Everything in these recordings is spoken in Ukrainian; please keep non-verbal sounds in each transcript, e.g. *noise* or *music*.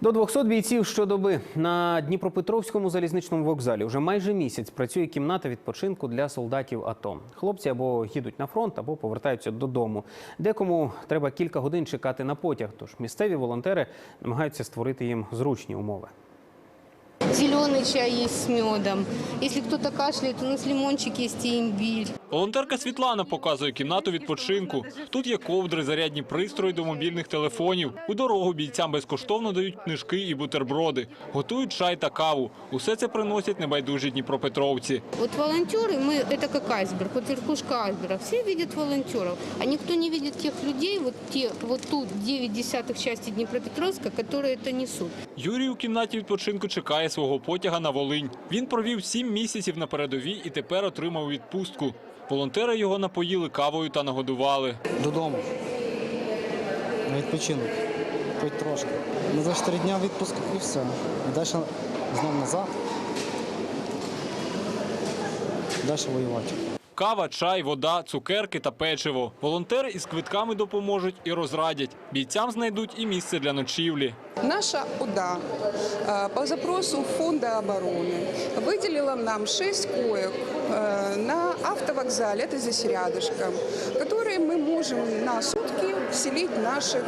До 200 бійців щодоби на Дніпропетровському залізничному вокзалі вже майже місяць працює кімната відпочинку для солдатів АТО. Хлопці або їдуть на фронт, або повертаються додому. Декому треба кілька годин чекати на потяг. Тож місцеві волонтери намагаються створити їм зручні умови. Зеленый чай есть с медом. Если кто-то кашляет, у нас лимончик есть и имбирь. Волонтерка Світлана показує кімнату відпочинку. Тут є ковдри, зарядні пристрої до мобільних телефонів. У дорогу бійцям безкоштовно дають книжки і бутерброди. Готують чай та каву. Усе це приносять небайдужі дніпропетровці. Вот волонтеры, мы это как айсберг, вот верхушка айсберга. Все видят волонтеров, а никто не видит тех людей, вот те, вот тут 9 десятых части Днепропетровска, которые это несут. Юрій у кімнаті відпочинку чекає свого потяга на Волинь. Він провів сім місяців на передовій і тепер отримав відпустку. Волонтери його напоїли кавою та нагодували. додому. На відпочинок. Хоч трошки. Ну, за 4 дня відпуск і все. І далі знову назад. Далі воювати. Кава, чай, вода, цукерки та печиво. Волонтери із квитками допоможуть і розрадять. Бійцям знайдуть і місце для ночівлі. Наша УДА э, по запросу Фонда обороны выделила нам 6 коек э, на автовокзале, это здесь рядышком, которые мы можем на сутки селить наших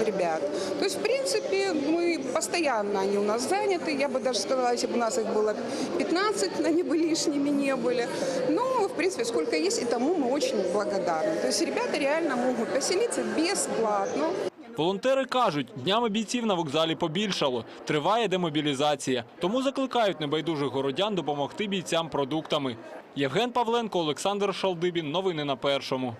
ребят. То есть, в принципе, мы постоянно они у нас заняты. Я бы даже сказала, если бы у нас их было 15, *laughs* они бы лишними не были. Но, в принципе, сколько есть, и тому мы очень благодарны. То есть ребята реально могут поселиться бесплатно. Волонтери кажуть, днями бійців на вокзалі побільшало. Триває демобілізація. Тому закликають небайдужих городян допомогти бійцям продуктами. Євген Павленко, Олександр Шалдибін. Новини на першому.